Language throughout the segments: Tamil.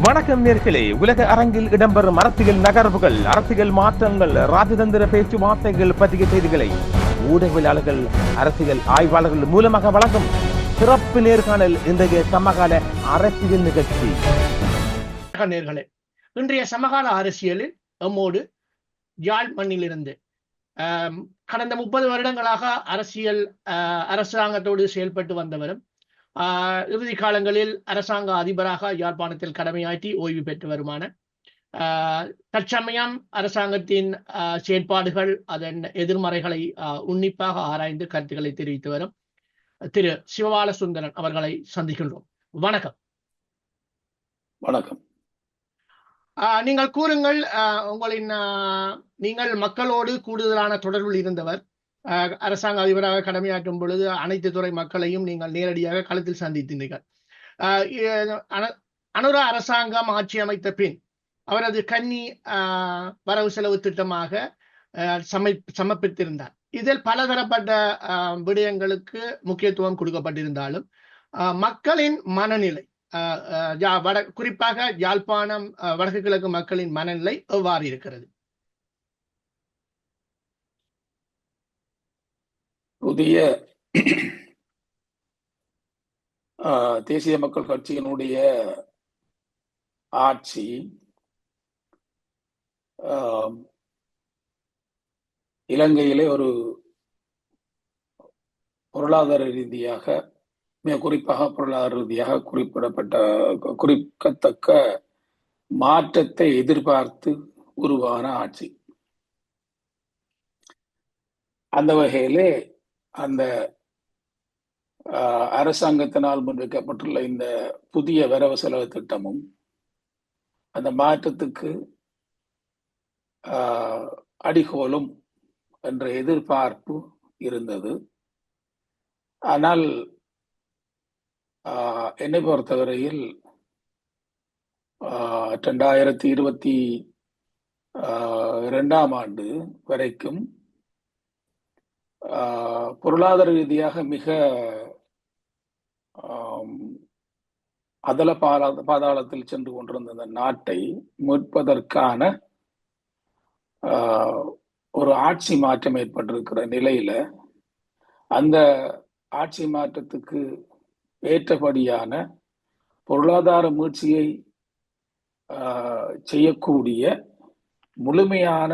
வணக்கம் நேர்களே உலக அரங்கில் இடம்பெறும் அரசியல் நகர்வுகள் அரசியல் மாற்றங்கள் ராஜதந்திர பேச்சுவார்த்தைகள் பற்றிய செய்திகளை ஊடகவியலாளர்கள் அரசியல் ஆய்வாளர்கள் மூலமாக வழங்கும் சிறப்பு நேர்காணல் இன்றைய சமகால அரசியல் நிகழ்ச்சி. நேர்களே இன்றைய சமகால அரசியலில் எம்மோடு யாழ் மண்ணிலிருந்து ஆம், கடந்த முப்பது வருடங்களாக அரசியல் ஆஹ், அரசாங்கத்தோடு செயல்பட்டு வந்தவரும் இறுதி காலங்களில் அரசாங்க அதிபராக யாழ்ப்பாணத்தில் கடமையாற்றி ஓய்வு பெற்று வருமான. ஆஹ், தற்சமயம் அரசாங்கத்தின் ஆஹ், செயற்பாடுகள் அதன் எதிர்மறைகளை ஆஹ், உன்னிப்பாக ஆராய்ந்து கருத்துக்களை தெரிவித்து வரும். திரு சிவபால சுந்தரன் அவர்களை சந்திக்கின்றோம். வணக்கம். வணக்கம். ஆஹ் நீங்கள் கூறுங்கள் ஆஹ் உங்களின் ஆஹ் நீங்கள் மக்களோடு கூடுதலான தொடர்பில் இருந்தவர். ஆஹ் அரசாங்க அதிபராக கடமையாற்றும் பொழுது அனைத்து துறை மக்களையும் நீங்கள் நேரடியாக களத்தில் சந்தித்தீர்கள். அனுரா அரசாங்கம் ஆட்சி அமைத்த பின் அவரது கன்னி ஆஹ் வரவு செலவு திட்டமாக சமை சமர்ப்பித்திருந்தார். இதில் பலதரப்பட்ட ஆஹ் விடயங்களுக்கு முக்கியத்துவம் கொடுக்கப்பட்டிருந்தாலும் ஆஹ் மக்களின் மனநிலை வட குறிப்பாக யாழ்ப்பாணம் வடக்கு கிழக்கு மக்களின் மனநிலை எவ்வாறு இருக்கிறது? புதிய ஆஹ், தேசிய மக்கள் கட்சியினுடைய ஆட்சி இலங்கையிலே ஒரு பொருளாதார ரீதியாக மிக குறிப்பாக பொருளாதார ரீதியாக குறிப்பிடப்பட்ட குறிக்கத்தக்க மாற்றத்தை எதிர்பார்த்து உருவான ஆட்சி. அந்த வகையிலே அந்த ஆஹ், அரசாங்கத்தினால் முன்வைக்கப்பட்டுள்ள இந்த புதிய வரவு செலவு திட்டமும் அந்த மாற்றத்துக்கு ஆஹ், அடிகோலும் என்ற எதிர்பார்ப்பு இருந்தது. ஆனால் ஆஹ், என்னை பொறுத்தவரையில் ஆஹ், ரெண்டாயிரத்தி இருபத்தி ஆஹ், இரண்டாம் ஆண்டு வரைக்கும் பொருளாதார ரீதியாக மிக அதல பாலா பாதாளத்தில் சென்று கொண்டிருந்த இந்த நாட்டை மீட்பதற்கான ஒரு ஆட்சி மாற்றம் ஏற்பட்டிருக்கிற நிலையில அந்த ஆட்சி மாற்றத்துக்கு ஏற்றபடியான பொருளாதார மீட்சியை செய்யக்கூடிய முழுமையான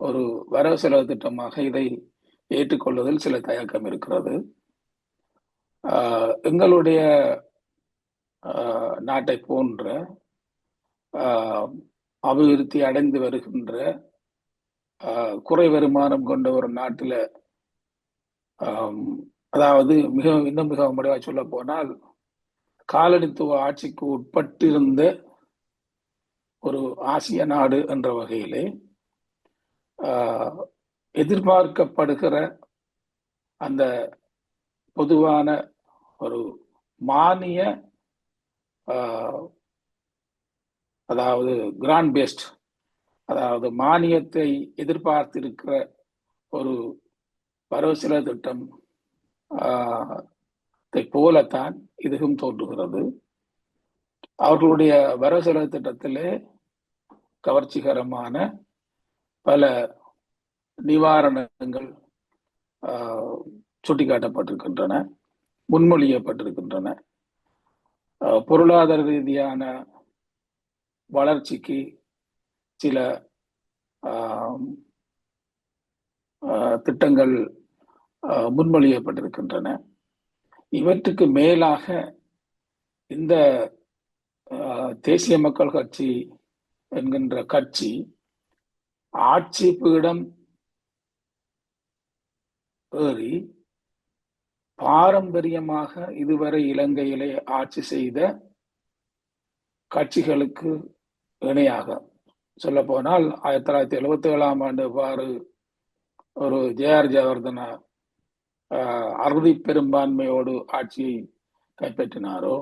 ஒரு வரவு செலவு திட்டமாக இதை ஏற்றுக்கொள்வதில் சில தயக்கம் இருக்கிறது. ஆஹ், எங்களுடைய ஆஹ், நாட்டை போன்ற ஆஹ், அபிவிருத்தி அடைந்து வருகின்ற ஆஹ், குறை வருமானம் கொண்ட ஒரு நாட்டில் அதாவது மிக இன்னும் மிக முடிவாக சொல்ல போனால் காலனித்துவ ஆட்சிக்கு உட்பட்டிருந்த ஒரு ஆசிய நாடு என்ற வகையிலே ஆஹ், எதிர்பார்க்கப்படுகிற அந்த பொதுவான ஒரு மானிய அதாவது கிராண்ட் பேஸ்ட் அதாவது மானியத்தை எதிர்பார்த்திருக்கிற ஒரு வரவு திட்டம் போலத்தான் இதுவும் தோன்றுகிறது. அவர்களுடைய வரவு செலவு திட்டத்திலே கவர்ச்சிகரமான பல நிவாரணங்கள் சுட்டிக்காட்டப்பட்டிருக்கின்றன முன்மொழியப்பட்டிருக்கின்றன. பொருளாதார ரீதியான வளர்ச்சிக்கு சில திட்டங்கள் முன்மொழியப்பட்டிருக்கின்றன. இவற்றுக்கு மேலாக இந்த தேசிய மக்கள் கட்சி என்கின்ற கட்சி ஆட்சி பீடம் ஏறி பாரம்பரியமாக இதுவரை இலங்கையிலே ஆட்சி செய்த கட்சிகளுக்கு இணையாக. சொல்ல போனால் ஆயிரத்தி தொள்ளாயிரத்தி எழுபத்தி ஏழாம் ஆண்டு இவ்வாறு ஒரு ஜேஆர் ஜெயவர்தன ஆஹ், அறுதி பெரும்பான்மையோடு ஆட்சியை கைப்பற்றினாரோ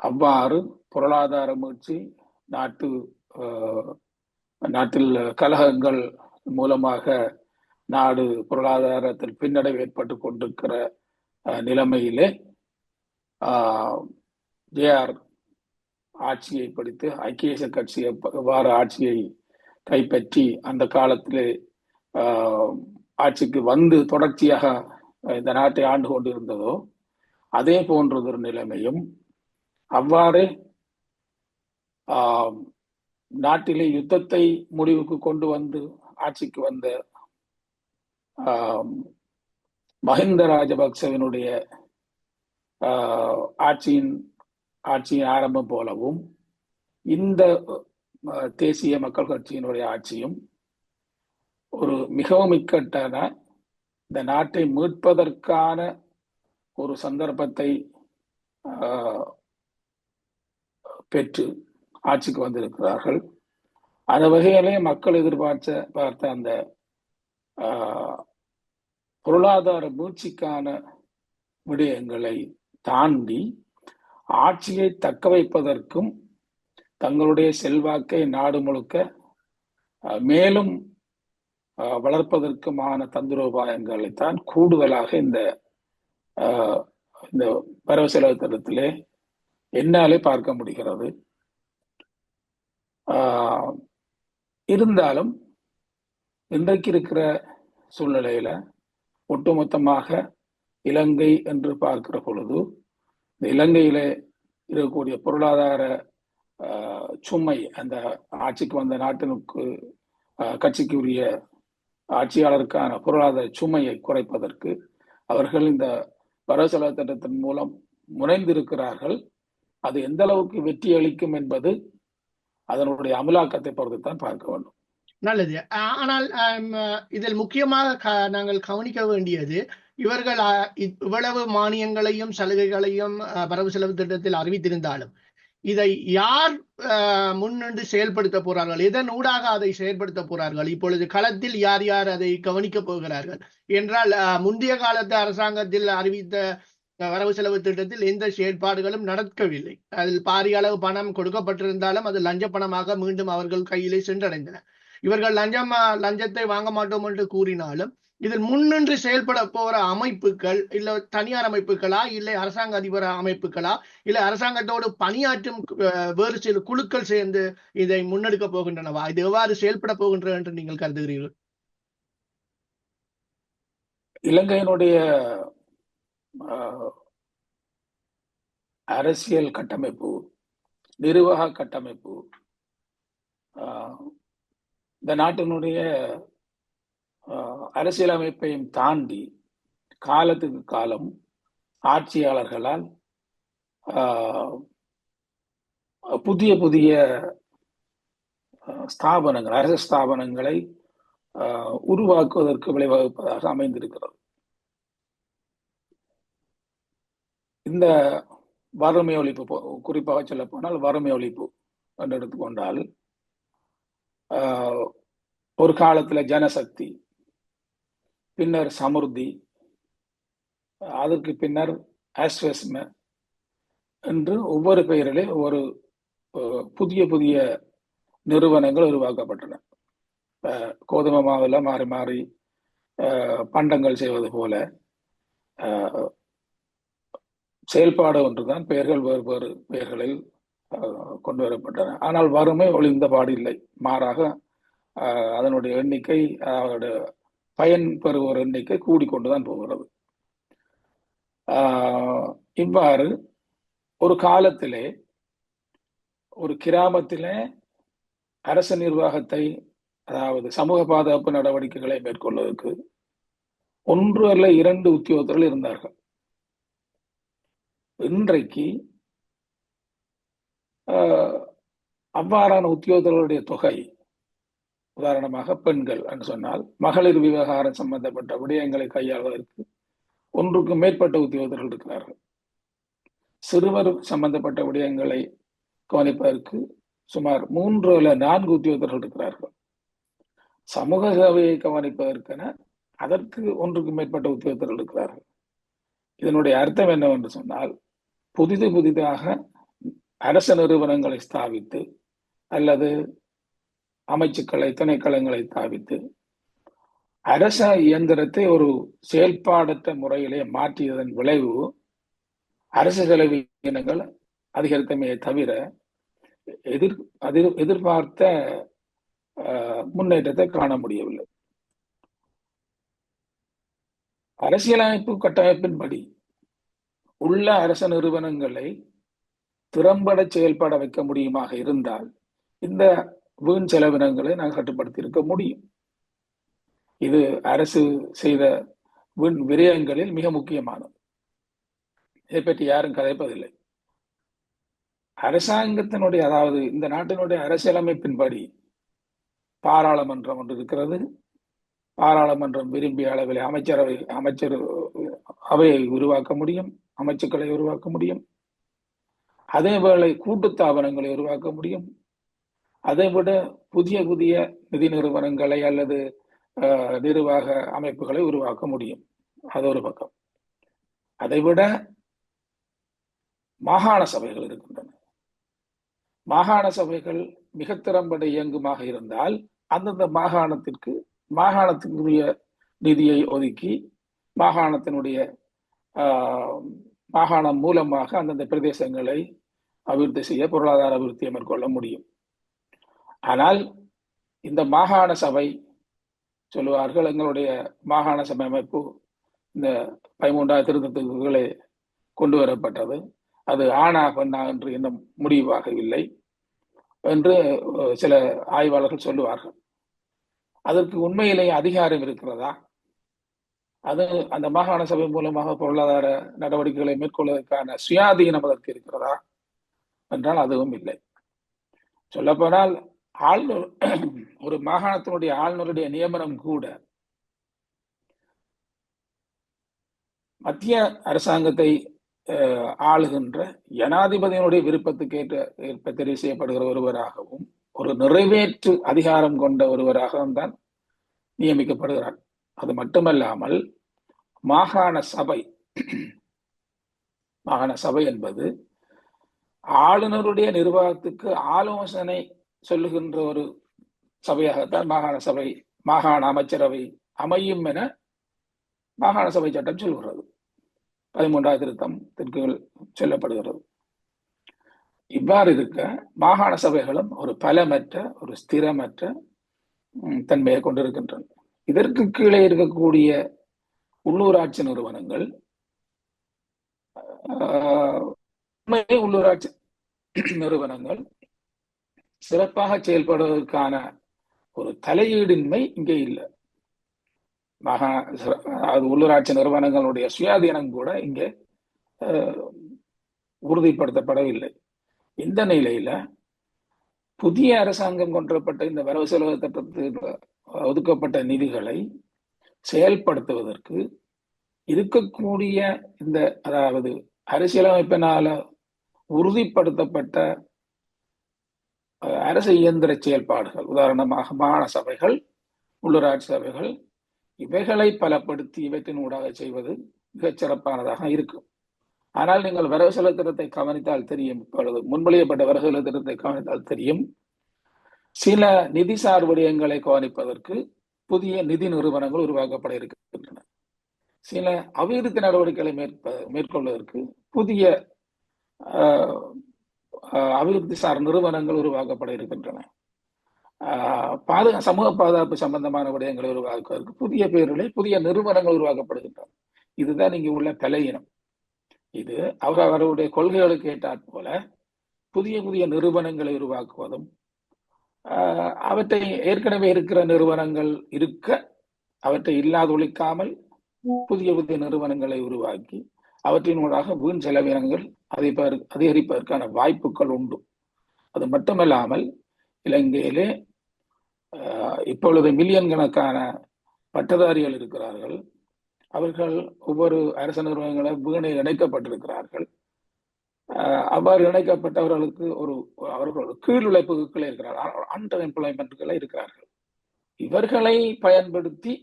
அவ்வாறு பொருளாதார மீட்சி நாட்டு ஆஹ், நாட்டில் கலகங்கள் மூலமாக நாடு பொருளாதாரத்தில் பின்னடைவு ஏற்பட்டு கொண்டிருக்கிற அஹ், நிலைமையிலே ஜேஆர் ஆட்சியை படித்து ஐக்கிய கட்சி எவ்வாறு ஆட்சியை கைப்பற்றி அந்த காலத்திலே ஆஹ், ஆட்சிக்கு வந்து தொடர்ச்சியாக இந்த நாட்டை ஆண்டு கொண்டிருந்ததோ அதே போன்றதொரு நிலைமையும் அவ்வாறே ஆஹ், நாட்டிலே யுத்தத்தை முடிவுக்கு கொண்டு வந்து ஆட்சிக்கு வந்த மஹிந்த ராஜபக்சவினுடைய ஆஹ், ஆட்சியின் ஆட்சியின் ஆரம்பம் போலவும் இந்த தேசிய மக்கள் கட்சியினுடைய ஆட்சியும் ஒரு மிகவும் இக்கட்டான இந்த நாட்டை மீட்பதற்கான ஒரு சந்தர்ப்பத்தை ஆஹ், பெற்று ஆட்சிக்கு வந்திருக்கிறார்கள். அந்த வகையிலே மக்கள் எதிர்பார்த்த பார்த்த அந்த பொருளாதார மூச்சிக்கான விடயங்களை தாண்டி ஆட்சியை தக்க வைப்பதற்கும் தங்களுடைய செல்வாக்கை நாடு முழுக்க மேலும் வளர்ப்பதற்குமான வளர்ப்பதற்குமான தந்திரோபாயங்களைத்தான் கூடுதலாக இந்த இந்த வரவு செலவு திட்டத்திலே என்னாலே பார்க்க முடிகிறது. ஆஹ், இருந்தாலும் இன்றைக்கு இருக்கிற சூழ்நிலையில ஒட்டுமொத்தமாக இலங்கை என்று பார்க்கிற பொழுது இந்த இலங்கையில இருக்கக்கூடிய பொருளாதார சுமை அந்த ஆட்சிக்கு வந்த நாட்டினுக்கு கட்சிக்கு உரிய ஆட்சியாளருக்கான பொருளாதார சுமையை குறைப்பதற்கு அவர்கள் இந்த வரவு செலவு திட்டத்தின் மூலம் முனைந்திருக்கிறார்கள். அது எந்த அளவுக்கு வெற்றி அளிக்கும் என்பது அதனுடைய அமலாக்கத்தை பொறுத்துத்தான் பார்க்க வேண்டும். நல்லது. ஆனால் இதில் முக்கியமாக நாங்கள் கவனிக்க வேண்டியது இவர்கள் இவ்வளவு மானியங்களையும் சலுகைகளையும் வரவு செலவு திட்டத்தில் அறிவித்திருந்தாலும் இதை யார் முன்னின்று செயல்படுத்த போறார்கள்? எதன் ஊடாக அதை செயல்படுத்த போறார்கள்? இப்பொழுது களத்தில் யார் யார் அதை கவனிக்க போகிறார்கள்? என்றால் முந்தைய காலத்து அரசாங்கத்தில் அறிவித்த வரவு செலவு திட்டத்தில் எந்த செயற்பாடுகளும் நடக்கவில்லை. அதில் பாரிய அளவு பணம் கொடுக்கப்பட்டிருந்தாலும் அது லஞ்ச பணமாக மீண்டும் அவர்கள் கையிலே சென்றடைந்தன. இவர்கள் லஞ்சம் லஞ்சத்தை வாங்க மாட்டோம் என்று கூறினாலும் இதில் முன்னின்று செயல்பட போற அமைப்புகள் இல்ல தனியார் அமைப்புகளா இல்லை அரசாங்க அதிபர் அமைப்புகளா இல்ல அரசாங்கத்தோடு பணியாற்றும் வேறு சில குழுக்கள் சேர்ந்து இதை முன்னெடுக்க போகின்றனவா? இது எவ்வாறு செயல்பட போகின்றன என்று நீங்கள் கருதுகிறீர்கள்? இலங்கையினுடைய ஆஹ், அரசியல் கட்டமைப்பு நிர்வாக கட்டமைப்பு ஆஹ், இந்த நாட்டினுடைய அரசியலமைப்பையும் தாண்டி காலத்துக்கு காலம் ஆட்சியாளர்களால் ஆஹ், புதிய புதிய ஸ்தாபனங்கள் அரசு ஸ்தாபனங்களை உருவாக்குவதற்கு விளைவகுப்பதாக அமைந்திருக்கிறது. இந்த வறுமை ஒழிப்பு குறிப்பாக சொல்ல போனால் வறுமை ஒழிப்பு என்று எடுத்துக்கொண்டால் ஒரு காலத்துல ஜனசக்தி பின்னர் சமுர்தி அதற்கு பின்னர் ஆஸ்வெஸ்ம என்று ஒவ்வொரு பெயரிலே ஒரு புதிய புதிய நிறுவனங்கள் உருவாக்கப்பட்டன. கோதுமை மாவில் மாறி மாறி பண்டங்கள் செய்வது போல செயல்பாடு ஒன்றுதான். பெயர்கள் வேறு வேறு பெயர்களில் கொண்டு வரப்பட்டன. ஆனால் வறுமை ஒளிந்த பாடில்லை. மாறாக அதனுடைய எண்ணிக்கை அதனுடைய பயன் பெறுவோர் எண்ணிக்கை கூடிக்கொண்டுதான் போகிறது. ஆஹ், இவ்வாறு ஒரு காலத்திலே ஒரு கிராமத்திலே அரசு நிர்வாகத்தை அதாவது சமூக பாதுகாப்பு நடவடிக்கைகளை மேற்கொள்வதற்கு ஒன்று அல்ல இரண்டு உத்தியோகத்தர்கள் இருந்தார்கள். இன்றைக்கு அவ்வாறான உத்தியோகத்தர்களுடைய தொகை உதாரணமாக பெண்கள் என்று சொன்னால் மகளிர் விவகாரம் சம்பந்தப்பட்ட விடயங்களை கையாள்வதற்கு ஒன்றுக்கு மேற்பட்ட உத்தியோகத்தர்கள் இருக்கிறார்கள். சிறுவர் சம்பந்தப்பட்ட விடயங்களை கவனிப்பதற்கு சுமார் மூன்று அல்ல நான்கு உத்தியோகத்தர்கள் இருக்கிறார்கள். சமூக சேவையை கவனிப்பதற்கென அதற்கு ஒன்றுக்கு மேற்பட்ட உத்தியோகத்தர்கள் இருக்கிறார்கள். இதனுடைய அர்த்தம் என்னவென்று சொன்னால் புதிது புதிதாக அரச நிறுவனங்களை ஸ்தாபித்து அல்லது அமைச்சுக்களை துணைக்களங்களை ஸ்தாபித்து அரச இயந்திரத்தை ஒரு செயல்பாடற்ற முறையிலே மாற்றியதன் விளைவு அரசு செலவினங்கள் அதிகரித்தமையை தவிர எதிர் அதிர் எதிர்பார்த்த முன்னேற்றத்தை காண முடியவில்லை. அரசியலமைப்பு கட்டமைப்பின்படி உள்ள அரச நிறுவனங்களை திறம்பட செயல்பட வைக்க முடியுமாக இருந்தால் இந்த வீண் செலவினங்களை நாங்கள் கட்டுப்படுத்தி இருக்க முடியும். இது அரசு செய்த வீண் விரயங்களில் மிக முக்கியமானது. இதை பற்றி யாரும் கதைப்பதில்லை. அரசாங்கத்தினுடைய அதாவது இந்த நாட்டினுடைய அரசியலமைப்பின்படி பாராளுமன்றம் ஒன்று இருக்கிறது. பாராளுமன்றம் விரும்பிய அளவில் அமைச்சரவை அமைச்சர் அவையை உருவாக்க முடியும் அமைச்சுக்களை உருவாக்க முடியும். அதே போல கூட்டுத்தாபனங்களை உருவாக்க முடியும். அதைவிட புதிய புதிய நிதி நிறுவனங்களை அல்லது நிர்வாக அமைப்புகளை உருவாக்க முடியும். அது ஒரு பக்கம். அதைவிட மாகாண சபைகள் இருக்கின்றன. மாகாண சபைகள் மிக திறம்பட இயங்குமாக இருந்தால் அந்தந்த மாகாணத்திற்கு மாகாணத்தினுடைய நிதியை ஒதுக்கி மாகாணத்தினுடைய ஆஹ், மாகாணம் மூலமாக அந்தந்த பிரதேசங்களை அபிவிருத்தி செய்ய பொருளாதார அபிவிருத்தியை மேற்கொள்ள முடியும். ஆனால் இந்த மாகாண சபை சொல்லுவார்கள் எங்களுடைய மாகாண சபை அமைப்பு இந்த பதிமூன்றாவது திருத்தத்துக்குள்ளே கொண்டு வரப்பட்டது. அது ஆனா பெண்ணா என்று இன்னும் முடிவாகவில்லை என்று சில ஆய்வாளர்கள் சொல்லுவார்கள். அதற்கு உண்மையிலேயே அதிகாரம் இருக்கிறதா? அது அந்த மாகாண சபை மூலமாக பொருளாதார நடவடிக்கைகளை மேற்கொள்வதற்கான சுயாதீனம் அதற்கு இருக்கிறதா? என்றால் அதுவும் இல்லை. சொல்லப்போனால் ஆளுநர் ஒரு மாகாணத்தினுடைய ஆளுநருடைய நியமனம் கூட மத்திய அரசாங்கத்தை அஹ், ஆளுகின்ற ஜனாதிபதியினுடைய விருப்பத்துக்கு ஏற்ற ஏற்ப தெரிவு செய்யப்படுகிற ஒருவராகவும் ஒரு நிறைவேற்று அதிகாரம் கொண்ட ஒருவராகவும் தான் நியமிக்கப்படுகிறார். அது மட்டுமல்லாமல் மாகாண சபை மாகாண சபை என்பது ஆளுநருடைய நிர்வாகத்துக்கு ஆலோசனை சொல்லுகின்ற ஒரு சபையாகத்தான் மாகாண சபை மாகாண அமைச்சரவை அமையும் என மாகாண சபை சட்டம் சொல்கிறது. பதிமூன்றாவது திருத்தம் சொல்லப்படுகிறது. இவ்வாறு இருக்க மாகாண சபைகளும் ஒரு பலமற்ற ஒரு ஸ்திரமற்ற தன்மையை கொண்டிருக்கின்றன. இதற்கு கீழே இருக்கக்கூடிய உள்ளூராட்சி நிறுவனங்கள் ஆஹ், உண்மையிலே உள்ளூராட்சி நிறுவனங்கள் சிறப்பாக செயல்படுவதற்கான ஒரு தலையீடின்மை இங்கே இல்லை. மகா அது உள்ளூராட்சி நிறுவனங்களுடைய சுயாதீனம் கூட இங்கே உறுதிப்படுத்தப்படவில்லை. இந்த நிலையில புதிய அரசாங்கம் கொன்றப்பட்ட இந்த வரவு செலவு திட்டத்துக்கு ஒதுக்கப்பட்ட நிதிகளை செயல்படுத்துவதற்கு இருக்கக்கூடிய இந்த அதாவது அரசியலமைப்பினால உறுதிப்படுத்தப்பட்ட அரசு இயந்திர செயல்பாடுகள். உதாரணமாக மாகாண சபைகள் உள்ளூராட்சி சபைகள் இவைகளை பலப்படுத்தி இவற்றின் ஊடாக செய்வது மிகச்சிறப்பானதாக இருக்கும். ஆனால் நீங்கள் வரவு செலவு திட்டத்தை கவனித்தால் தெரியும் இப்பொழுது. முன்மொழியப்பட்ட வரவு செலவு திட்டத்தை கவனித்தால் தெரியும். சில நிதிசார் விடயங்களை கவனிப்பதற்கு புதிய நிதி நிறுவனங்கள் உருவாக்கப்பட இருக்கின்றன. சில அபிவிருத்தி நடவடிக்கைகளை மேற்கொள்வதற்கு புதிய அபிவிருத்தி சார் நிறுவனங்கள் உருவாக்கப்பட இருக்கின்றன. ஆஹ், பாதுகா சமூக பாதுகாப்பு சம்பந்தமான விடயங்களை உருவாக்குவதற்கு புதிய பேர்களை புதிய நிறுவனங்கள் உருவாக்கப்படுகின்றன. இதுதான் இங்கு உள்ள தலையினம். இது அவர் அவருடைய கொள்கைகளுக்கு ஏற்றாற் போல புதிய புதிய நிறுவனங்களை உருவாக்குவதும் ஆஹ், அவற்றை ஏற்கனவே இருக்கிற நிறுவனங்கள் இருக்க அவற்றை இல்லாதொழிக்காமல் புதிய புதிய நிறுவனங்களை உருவாக்கி அவற்றினூடாக வீண் செலவினங்கள் அதிபர் அதிகரிப்பதற்கான வாய்ப்புகள் உண்டு. அது மட்டுமல்லாமல் இலங்கையிலே இப்பொழுது மில்லியன் கணக்கான பட்டதாரிகள் இருக்கிறார்கள். அவர்கள் ஒவ்வொரு அரசு நிறுவனங்களை வீணில் இணைக்கப்பட்டிருக்கிறார்கள். அவ்வாறு இணைக்கப்பட்டவர்களுக்கு ஒரு அவர்கள் ஒரு கீழ் உழைப்புகளே இருக்கிறார்கள் அண்டர் எம்ப்ளாய்மெண்ட்களே இருக்கிறார்கள். இவர்களை பயன்படுத்தி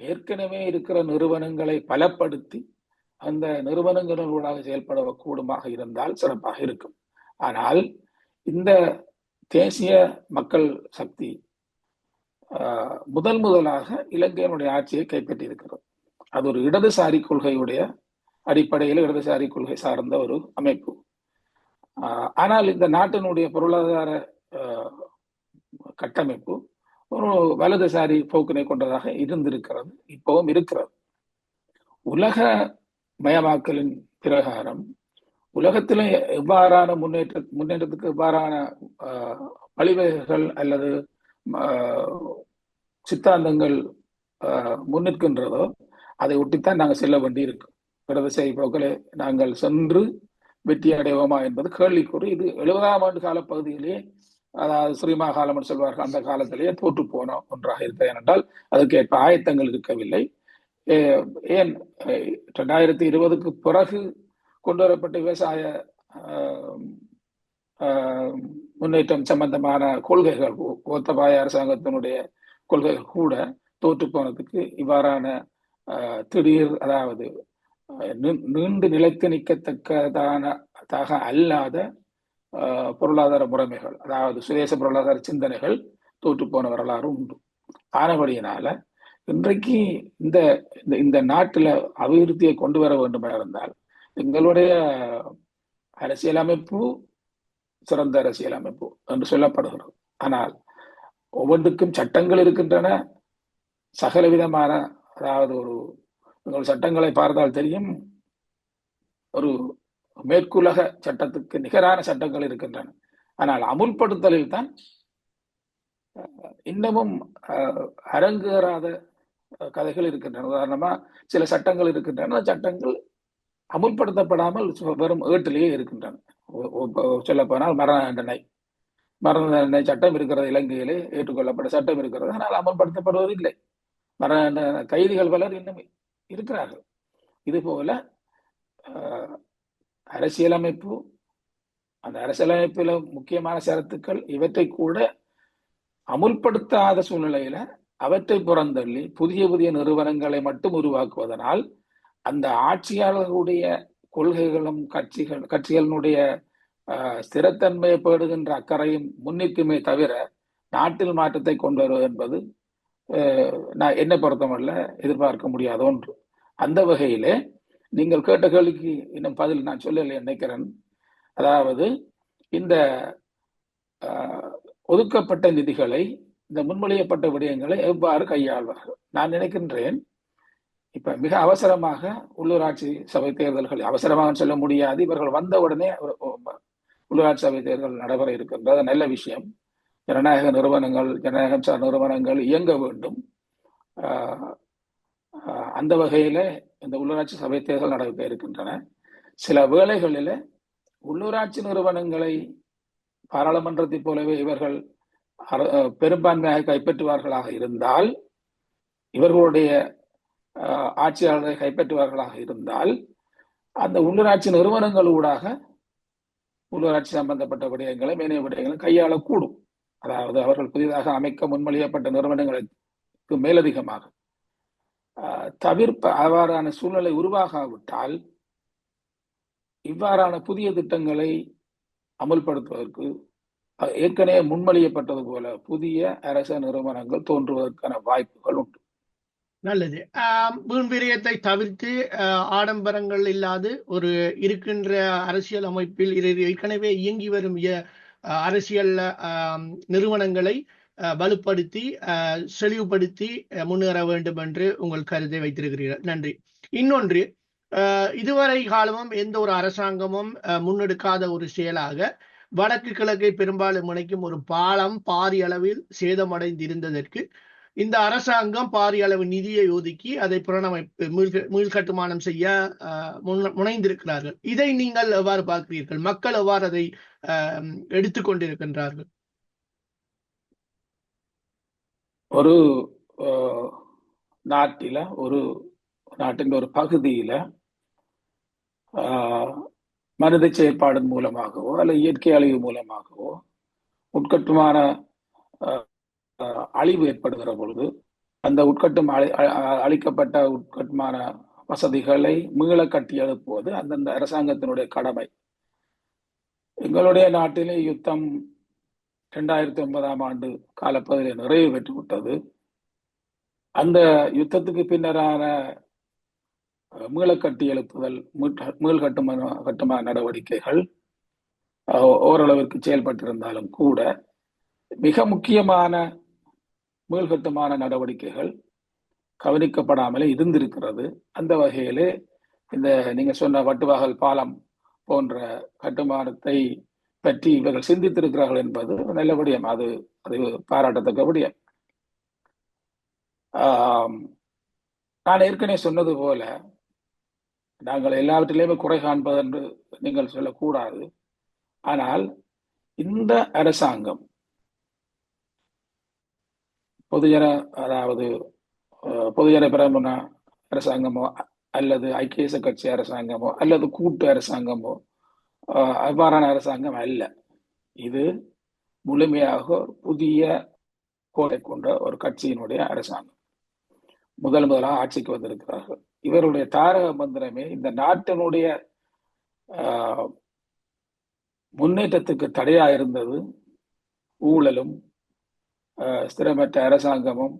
ஏற்கனவே இருக்கிற நிறுவனங்களை பலப்படுத்தி அந்த நிறுவனங்களூடாக செயல்பட கூடுமாக இருந்தால் சிறப்பாக இருக்கும். ஆனால் இந்த தேசிய மக்கள் சக்தி ஆஹ், முதலாக இலங்கையினுடைய ஆட்சியை கைப்பற்றி இருக்கிறது அது ஒரு இடதுசாரி கொள்கையுடைய அடிப்படையில் இடதுசாரி கொள்கை சார்ந்த ஒரு அமைப்பு. ஆஹ் ஆனால் இந்த நாட்டினுடைய பொருளாதார ஆஹ், கட்டமைப்பு ஒரு வலதுசாரி போக்கினை கொண்டதாக இருந்திருக்கிறது இப்பவும் இருக்கிறது. உலக மயமாக்கலின் பிரகாரம். உலகத்திலும் எவ்வாறான முன்னேற்ற முன்னேற்றத்துக்கு எவ்வாறான ஆஹ், வழிவகைகள் அல்லது ஆஹ், சித்தாந்தங்கள் ஆஹ், முன்னிற்கின்றதோ அதை ஒட்டித்தான் நாங்கள் செல்ல வேண்டி இருக்கு இடதுசாரி போக்கிலே நாங்கள் சென்று வெற்றி அடைவோமா என்பது கேள்விக்குறி. இது எழுபதாம் ஆண்டு கால பகுதியிலேயே அதாவது ஸ்ரீமா காலம் என்று சொல்வார்கள் அந்த காலத்திலேயே தோற்று போன ஒன்றாக இருக்கிறது ஏனென்றால் அதுக்கேற்ப ஆயத்தங்கள் இருக்கவில்லை. ஏன் ரெண்டாயிரத்தி இருபதுக்கு பிறகு கொண்டு வரப்பட்ட விவசாய ஆஹ், ஆஹ், முன்னேற்றம் சம்பந்தமான கொள்கைகள் கோ- கோத்தபாய அரசாங்கத்தினுடைய கொள்கைகள் கூட தோற்று போனதுக்கு இவ்வாறான ஆஹ், திடீர் அதாவது நீண்டு நிலைத்து நிற்கத்தக்கதான தாக அல்லாத ஆஹ், பொருளாதார முறைமைகள் அதாவது சுதேச பொருளாதார சிந்தனைகள் தோற்று போன வரலாறு உண்டு. ஆனபடியினால இன்றைக்கு இந்த இந்த இந்த நாட்டில் அபிவிருத்தியை கொண்டு வர வேண்டுமா இருந்தால் எங்களுடைய அரசியலமைப்பு சிறந்த அரசியலமைப்பு என்று சொல்லப்படுகிறது. ஆனால் ஒவ்வொன்றுக்கும் சட்டங்கள் இருக்கின்றன. சகல விதமான அதாவது ஒரு உங்கள் சட்டங்களை பார்த்தால் தெரியும். ஒரு மேற்குலக சட்டத்துக்கு நிகரான சட்டங்கள் இருக்கின்றன. ஆனால் அமுல்படுத்தலில் தான் இன்னமும் அஹ், அரங்கேறாத கதைகள் இருக்கின்றன. உதாரணமா சில சட்டங்கள் இருக்கின்றன. அந்த சட்டங்கள் அமுல்படுத்தப்படாமல் வெறும் ஏட்டிலேயே இருக்கின்றன. சொல்ல போனால் மரண தண்டனை. மரண தண்டனை சட்டம் இருக்கிறது இலங்கையிலே ஏற்றுக்கொள்ளப்பட்ட சட்டம் இருக்கிறது. ஆனால் அமல்படுத்தப்படுவதில்லை மரண கைதிகள் பலர் இன்னும் இருக்கிறார்கள். இது போல அரசியலமைப்பு அந்த அரசியலமைப்பில் முக்கியமான சரத்துக்கள் இவற்றை கூட அமுல்படுத்தாத சூழ்நிலையில அவற்றை புறந்தள்ளி புதிய புதிய நிறுவனங்களை மட்டும் உருவாக்குவதனால் அந்த ஆட்சியாளர்களுடைய கொள்கைகளும் கட்சிகள் கட்சிகளினுடைய ஆஹ், ஸ்திரத்தன்மையை பேடுகின்ற அக்கறையும் முன்னிற்குமே தவிர நாட்டில் மாற்றத்தை கொண்டு வருவது என்பது நான் என்னை பொறுத்தமல்ல எதிர்பார்க்க முடியாத ஒன்று. அந்த வகையிலே நீங்கள் கேட்ட கேள்விக்கு இன்னும் பதில் நான் சொல்லலை நினைக்கிறேன். அதாவது இந்த ஒதுக்கப்பட்ட நிதிகளை இந்த முன்மொழியப்பட்ட விடயங்களை எவ்வாறு கையாள்வார்கள்? நான் நினைக்கின்றேன் இப்ப மிக அவசரமாக உள்ளூராட்சி சபை தேர்தல்கள் அவசரமாக சொல்ல முடியாது. இவர்கள் வந்த உடனே உள்ளூராட்சி சபை தேர்தல் நடைபெற இருக்கின்றது. நல்ல விஷயம். ஜனநாயக நிறுவனங்கள் ஜனநாயகம் சார் நிறுவனங்கள் இயங்க வேண்டும். அந்த வகையில இந்த உள்ளூராட்சி சபை தேர்தல் நடைபெற இருக்கின்றன. சில வேளைகளில் உள்ளூராட்சி நிறுவனங்களை பாராளுமன்றத்தைப் போலவே இவர்கள் பெரும்பான்மையாக கைப்பற்றுவார்களாக இருந்தால் இவர்களுடைய ஆட்சியாளரை கைப்பற்றுவார்களாக இருந்தால் அந்த உள்ளூராட்சி நிறுவனங்கள் ஊடாக உள்ளூராட்சி சம்பந்தப்பட்ட விடயங்களை மேனைய விடயங்களை கையாளக்கூடும். அதாவது அவர்கள் புதிதாக அமைக்க முன்மொழியப்பட்ட நிறுவனங்களுக்கு மேலதிகமாக. ஆஹ், தவிர்ப்ப அவ்வாறான சூழ்நிலை உருவாகாவிட்டால் இவ்வாறான புதிய திட்டங்களை அமுல்படுத்துவதற்கு ஏற்கனவே முன்மொழியப்பட்டது போல புதிய அரச நிறுவனங்கள் தோன்றுவதற்கான வாய்ப்புகள் உண்டு. நல்லது. ஆம், தவிர்த்து ஆஹ், ஆடம்பரங்கள் இல்லாது ஒரு இருக்கின்ற அரசியல் அமைப்பில் ஏற்கனவே இயங்கி வரும் இய- ஆஹ், அரசியல் நிறுவனங்களை ஆஹ், வலுப்படுத்தி ஆஹ், செழிவுபடுத்தி முன்னேற வேண்டும் என்று உங்கள் கருத்தை வைத்திருக்கிறீர்கள். நன்றி. இன்னொன்று ஆஹ், இதுவரை காலமும் எந்த ஒரு அரசாங்கமும் ஆஹ், முன்னெடுக்காத ஒரு செயலாக வடக்கு கிழக்கை பெரும்பாலும் இணைக்கும் ஒரு பாலம் பாரிய அளவில் சேதமடைந்திருந்ததற்கு இந்த அரசாங்கம் பாரிய அளவு நிதியை ஒதுக்கி அதை புனரமைப்பு மீள்கட்டுமானம் செய்ய ஆஹ், முனைந்திருக்கிறார்கள். இதை நீங்கள் எவ்வாறு பார்க்கிறீர்கள்? மக்கள் எவ்வாறு அதை எடுத்துக்கொண்டிருக்கின்றார்கள் ஒரு நாட்டில ஒரு நாட்டின் ஒரு பகுதியில ஆஹ், மனித செயற்பாடு மூலமாகவோ அல்ல இயற்கை அழிவு மூலமாகவோ உட்கட்டுமான அழிவு ஏற்படுகிற பொழுது அந்த உட்கட்டும் அழி- அ- உட்கட்டுமான வசதிகளை மீள கட்டி எழுப்புவது அந்தந்த அரசாங்கத்தினுடைய கடமை. எங்களுடைய நாட்டிலே யுத்தம் ரெண்டாயிரத்தி ஒன்பதாம் ஆண்டு காலப்பகுதியில் நிறைவு பெற்று விட்டது அந்த யுத்தத்துக்கு பின்னரான மீளக்கட்டி எழுப்புதல் மீட்ட- கட்டுமான கட்டுமான நடவடிக்கைகள் ஓரளவிற்கு செயல்பட்டிருந்தாலும் கூட மிக முக்கியமான மீள்கட்டுமான நடவடிக்கைகள் கவனிக்கப்படாமலே இருந்திருக்கிறது. அந்த வகையிலே இந்த நீங்க சொன்ன வட்டுவாகல் பாலம் போன்ற கட்டுமானத்தை பற்றி இவர்கள் சிந்தித்திருக்கிறார்கள் என்பது நல்ல விடயம். அது அது பாராட்டத்தக்க விடயம். நான் ஏற்கனவே சொன்னது போல நாங்கள் எல்லாவற்றிலையுமே குறை காண்பது என்று நீங்கள் சொல்லக்கூடாது. ஆனால் இந்த அரசாங்கம் பொதுஜன அதாவது பொதுஜன பிரமண அரசாங்கமோ அல்லது ஐக்கிய கட்சி அரசாங்கமோ அல்லது கூட்டு அரசாங்கமோ அஹ், அவ்வாறான அரசாங்கம் அல்ல. இது முழுமையாக புதிய கோலை கொண்ட ஒரு கட்சியினுடைய அரசாங்கம். முதல் முதலாக ஆட்சிக்கு வந்திருக்கிறார்கள். இவருடைய தாரக மந்திரமே இந்த நாட்டினுடைய ஆஹ், முன்னேற்றத்துக்கு தடையா இருந்தது. ஊழலும் ஆஹ், ஸ்திரமற்ற அரசாங்கமும்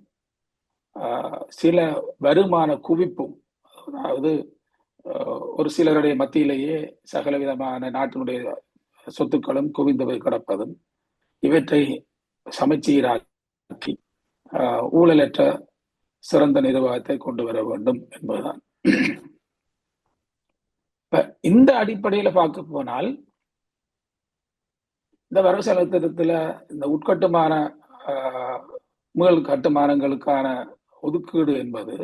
ஆஹ், சில வருமான குவிப்பும் அதாவது ஆஹ், ஒரு சிலருடைய மத்தியிலேயே சகல விதமான நாட்டினுடைய சொத்துக்களும் குவிந்து போய் கிடப்பதும் இவற்றை சமச்சீராக்கி ஆஹ், ஊழலற்ற சிறந்த நிர்வாகத்தை கொண்டு வர வேண்டும் என்பதுதான். இப்ப இந்த அடிப்படையில பார்க்க போனால் இந்த வரவு செலவு திட்டத்துல இந்த உட்கட்டுமான ஆஹ், கட்டுமானங்களுக்கான ஒதுக்கீடு என்பது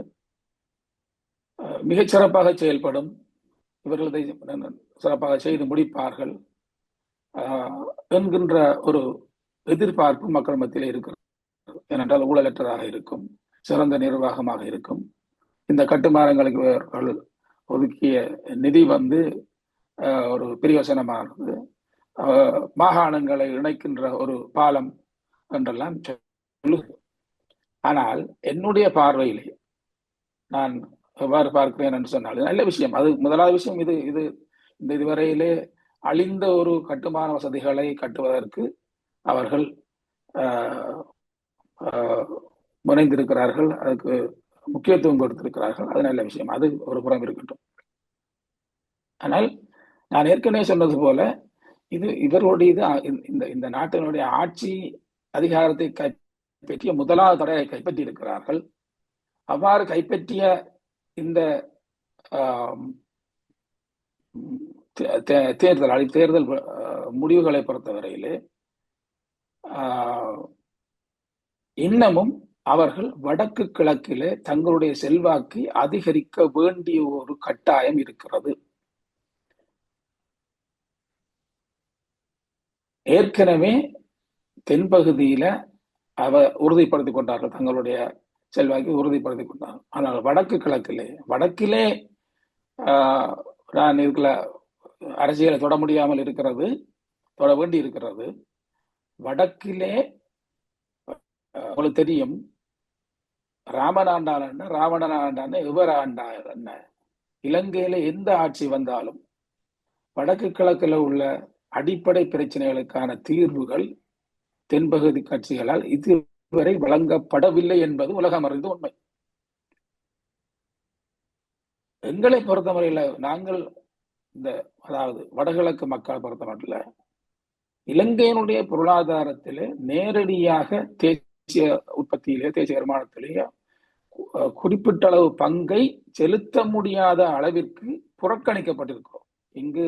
ஆஹ், மிகச் சிறப்பாக செயல்படும். இவர்கள் இதை சிறப்பாக செய்து முடிப்பார்கள். ஆஹ், என்கின்ற ஒரு எதிர்பார்ப்பு மக்கள் மத்தியில் இருக்கிறது. ஏனென்றால் ஊழலற்றதாக இருக்கும். சிறந்த நிர்வாகமாக இருக்கும். இந்த கட்டுமானங்களுக்கு இவர்கள் ஒதுக்கிய நிதி வந்து ஒரு பிரயோசனமானது ஆஹ், மாகாணங்களை இணைக்கின்ற ஒரு பாலம் என்றெல்லாம் சொல்லு. ஆனால் என்னுடைய பார்வையிலே நான் எவ்வாறு பார்க்கிறேன் என்று சொன்னால் நல்ல விஷயம். அது முதலாவது விஷயம் இது. இது இந்த இதுவரையிலே அழிந்த ஒரு கட்டுமான வசதிகளை கட்டுவதற்கு அவர்கள் ஆஹ், ஆஹ், முனைந்திருக்கிறார்கள் அதுக்கு முக்கியத்துவம் கொடுத்திருக்கிறார்கள். அது நல்ல விஷயம். அது ஒரு புறம் இருக்கட்டும். ஆனால் நான் ஏற்கனவே சொன்னது போல இது இவர்களுடைய இது இந்த- இந்த நாட்டினுடைய ஆட்சி அதிகாரத்தை கைப்பற்றிய முதலாவது தடையை கைப்பற்றி இருக்கிறார்கள் அவ்வாறு கைப்பற்றிய இந்த தே- தே- தேர்தல் அடி தேர்தல் முடிவுகளை பொறுத்தவரையிலே ஆஹ், இன்னமும் அவர்கள் வடக்கு கிழக்கிலே தங்களுடைய செல்வாக்கை அதிகரிக்க வேண்டிய ஒரு கட்டாயம் இருக்கிறது. ஏற்கனவே தென்பகுதியில அவ உறுதிப்படுத்திக் கொண்டார்கள் தங்களுடைய செல்வாக்கை உறுதிப்படுத்திக் கொண்டார்கள். ஆனால் வடக்கு கிழக்கிலே வடக்கிலே ஆஹ், நான் இதுக்குள்ள அரசியலை தொட முடியாமல் இருக்கிறது தொட வேண்டி இருக்கிறது வடக்கிலே உங்களுக்கு தெரியும் ராமன் ஆண்டான் என்ன ராவணன் ஆண்டான் என்ன இலங்கையில எந்த ஆட்சி வந்தாலும் வடக்கு கிழக்குல உள்ள அடிப்படை பிரச்சனைகளுக்கான தீர்வுகள் தென்பகுதி கட்சிகளால் இதுவரை வழங்கப்படவில்லை என்பது உலகம் அறிந்த உண்மை. எங்களை பொறுத்தவரையில நாங்கள் இந்த அதாவது வடகிழக்கு மக்கள் பொறுத்தமட்டில் இலங்கையினுடைய பொருளாதாரத்திலே நேரடியாக தேசிய உற்பத்தியிலே தேசிய வருமானத்திலேயே குறிப்பிட்ட அளவு பங்கை செலுத்த முடியாத அளவிற்கு புறக்கணிக்கப்பட்டிருக்கிறோம். இங்கு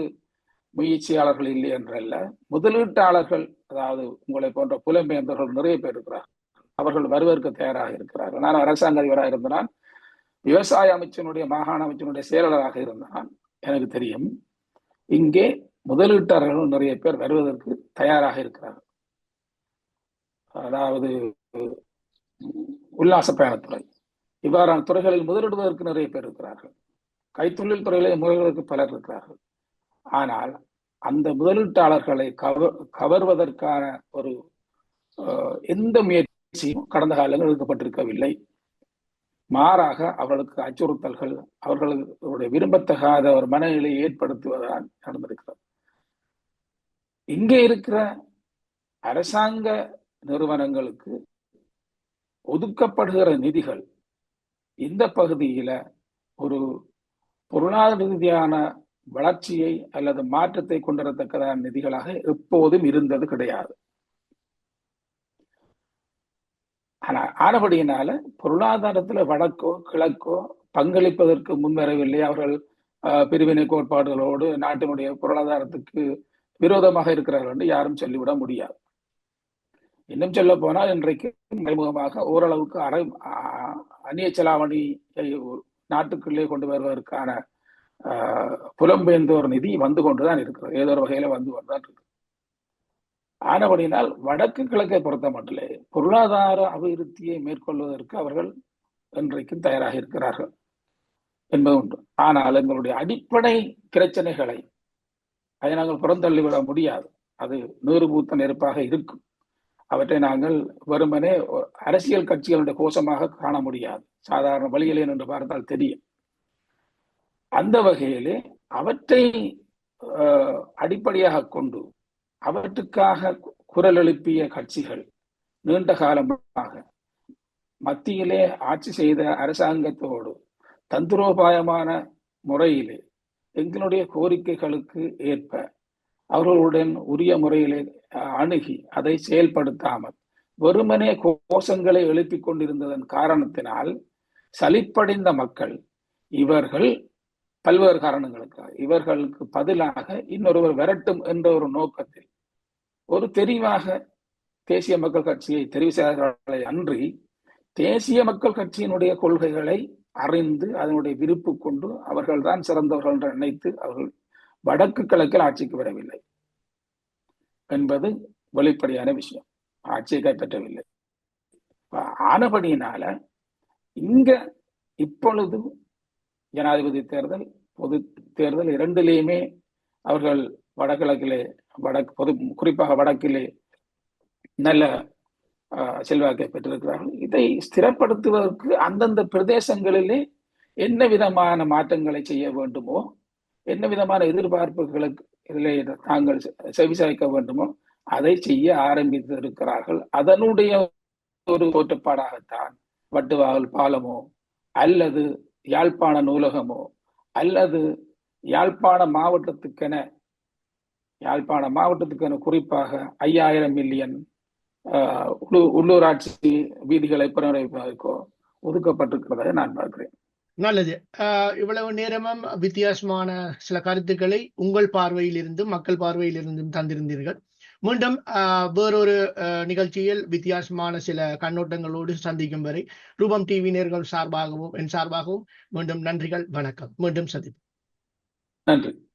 முயற்சியாளர்கள் இல்லை என்றல்ல. முதலீட்டாளர்கள் அதாவது உங்களை போன்ற புலம்பெயர்ந்தவர்கள் நிறைய பேர் இருக்கிறார்கள். அவர்கள் வருவதற்கு தயாராக இருக்கிறார்கள். நான் அரசாங்க அதிபராக இருந்தான் விவசாய அமைச்சனுடைய மாகாண அமைச்சனுடைய செயலாளராக இருந்தான் எனக்கு தெரியும் இங்கே முதலீட்டாளர்கள் நிறைய பேர் வருவதற்கு தயாராக இருக்கிறார்கள். அதாவது உல்லாச பயணத்துறை. இவ்வாறான துறைகளில் முதலிடுவதற்கு நிறைய பேர் இருக்கிறார்கள். கைத்தொழில் துறையிலே முதல்வதற்கு பலர் இருக்கிறார்கள். ஆனால் அந்த முதலீட்டாளர்களை கவர் கவர்வதற்கான ஒரு அஹ், எந்த முயற்சியும் கடந்த காலங்கள் எடுக்கப்பட்டிருக்கவில்லை. மாறாக அவர்களுக்கு அச்சுறுத்தல்கள் அவர்களுடைய விரும்பத்தகாத ஒரு மனநிலையை ஏற்படுத்துவதால் நடந்திருக்கிறது. இங்கே இருக்கிற அரசாங்க நிறுவனங்களுக்கு ஒதுக்கப்படுகிற நிதிகள் இந்த பகுதியில ஒரு பொருளாதார ரீதியான வளர்ச்சியை அல்லது மாற்றத்தை கொண்டுவரத்தக்கதான நிதிகளாக எப்போதும் இருந்தது கிடையாது. ஆனா ஆனபடியினால பொருளாதாரத்துல வடக்கோ கிழக்கோ பங்களிப்பதற்கு முன்வரவில்லை. அவர்கள் ஆஹ், பிரிவினை கோட்பாடுகளோடு நாட்டினுடைய பொருளாதாரத்துக்கு விரோதமாக இருக்கிறார்கள் என்று யாரும் சொல்லிவிட முடியாது. இன்னும் சொல்ல போனால் இன்றைக்கு மறைமுகமாக ஓரளவுக்கு அரை அந்நிய செலாவணியை நாட்டுக்குள்ளே கொண்டு வருவதற்கான ஆஹ், புலம்பெயர்ந்தோர் நிதி வந்து கொண்டுதான் இருக்கிறது. ஏதோ ஒரு வகையில வந்து கொண்டுதான் இருக்கு ஆனபடியினால் வடக்கு கிழக்கை பொறுத்த மட்டிலே பொருளாதார அபிவிருத்தியை மேற்கொள்வதற்கு அவர்கள் இன்றைக்கும் தயாராக இருக்கிறார்கள் என்பது உண்டு. ஆனால் எங்களுடைய அடிப்படை பிரச்சனைகளை அதை நாங்கள் புறந்தள்ளிவிட முடியாது. அது நூறு பூத்த நெருப்பாக இருக்கும். அவற்றை நாங்கள் வெறுமனே அரசியல் கட்சிகளுடைய கோஷமாக காண முடியாது. சாதாரண வழிகளே என்று பார்த்தால் தெரியும். அந்த வகையிலே அவற்றை அடிப்படையாக கொண்டு அவற்றுக்காக குரல் எழுப்பிய கட்சிகள் நீண்ட காலமாக மத்தியிலே ஆட்சி செய்த அரசாங்கத்தோடு தந்திரோபாயமான முறையிலே எங்களுடைய கோரிக்கைகளுக்கு ஏற்ப அவர்களுடன் உரிய முறையிலே அணுகி அதை செயல்படுத்தாமல் வெறுமனே கோஷங்களை எழுப்பிக் கொண்டிருந்ததன் காரணத்தினால் சலிப்படைந்த மக்கள் இவர்கள் பல்வேறு காரணங்களுக்காக இவர்களுக்கு பதிலாக இன்னொருவர் வரட்டும் என்ற ஒரு நோக்கத்தில் ஒரு தெரிவாக தேசிய மக்கள் கட்சியை தெரிவு செய்தார்களே அன்றி தேசிய மக்கள் கட்சியினுடைய கொள்கைகளை அறிந்து அதனுடைய விருப்பு கொண்டு அவர்கள்தான் சிறந்தவர்கள் என்று நினைத்து அவர்கள் வடக்கு கிழக்கில் ஆட்சிக்கு வரவில்லை என்பது வெளிப்படையான விஷயம். ஆட்சியை கைப்பற்றவில்லை. ஆனபடியினால இங்க இப்பொழுது ஜனாதிபதி தேர்தல் பொது தேர்தல் இரண்டிலேயுமே அவர்கள் வடகிழக்கிலே வடக்கு பொது குறிப்பாக வடக்கிலே நல்ல ஆஹ், செல்வாக்கை பெற்றிருக்கிறார்கள். இதை ஸ்திரப்படுத்துவதற்கு அந்தந்த பிரதேசங்களிலே என்ன விதமான மாற்றங்களை செய்ய வேண்டுமோ என்ன விதமான எதிர்பார்ப்புகளுக்கு இதில் தாங்கள் செவிசாய்க்க வேண்டுமோ அதை செய்ய ஆரம்பித்து இருக்கிறார்கள் அதனுடைய ஒரு தோற்றப்பாடாகத்தான் வட்டுவாகல் பாலமோ அல்லது யாழ்ப்பாண நூலகமோ அல்லது யாழ்ப்பாண மாவட்டத்துக்கென யாழ்ப்பாண மாவட்டத்துக்கென குறிப்பாக ஐயாயிரம் மில்லியன் ஆஹ், உள்ளூராட்சி வீதிகளை புனரமைப்பதற்கோ ஒதுக்கப்பட்டிருக்கிறதை நான் பார்க்கிறேன். நல்லது. ஆஹ் இவ்வளவு நேரமும் வித்தியாசமான சில கருத்துக்களை உங்கள் பார்வையிலிருந்தும் மக்கள் பார்வையிலிருந்தும் தந்திருந்தீர்கள். மீண்டும் ஆஹ் வேறொரு நிகழ்ச்சியில் வித்தியாசமான சில கண்ணோட்டங்களோடு சந்திக்கும் வரை ரூபம் டிவி நேர்கள் சார்பாகவும் என் சார்பாகவும் மீண்டும் நன்றிகள் வணக்கம். மீண்டும் சந்திப்போம். நன்றி.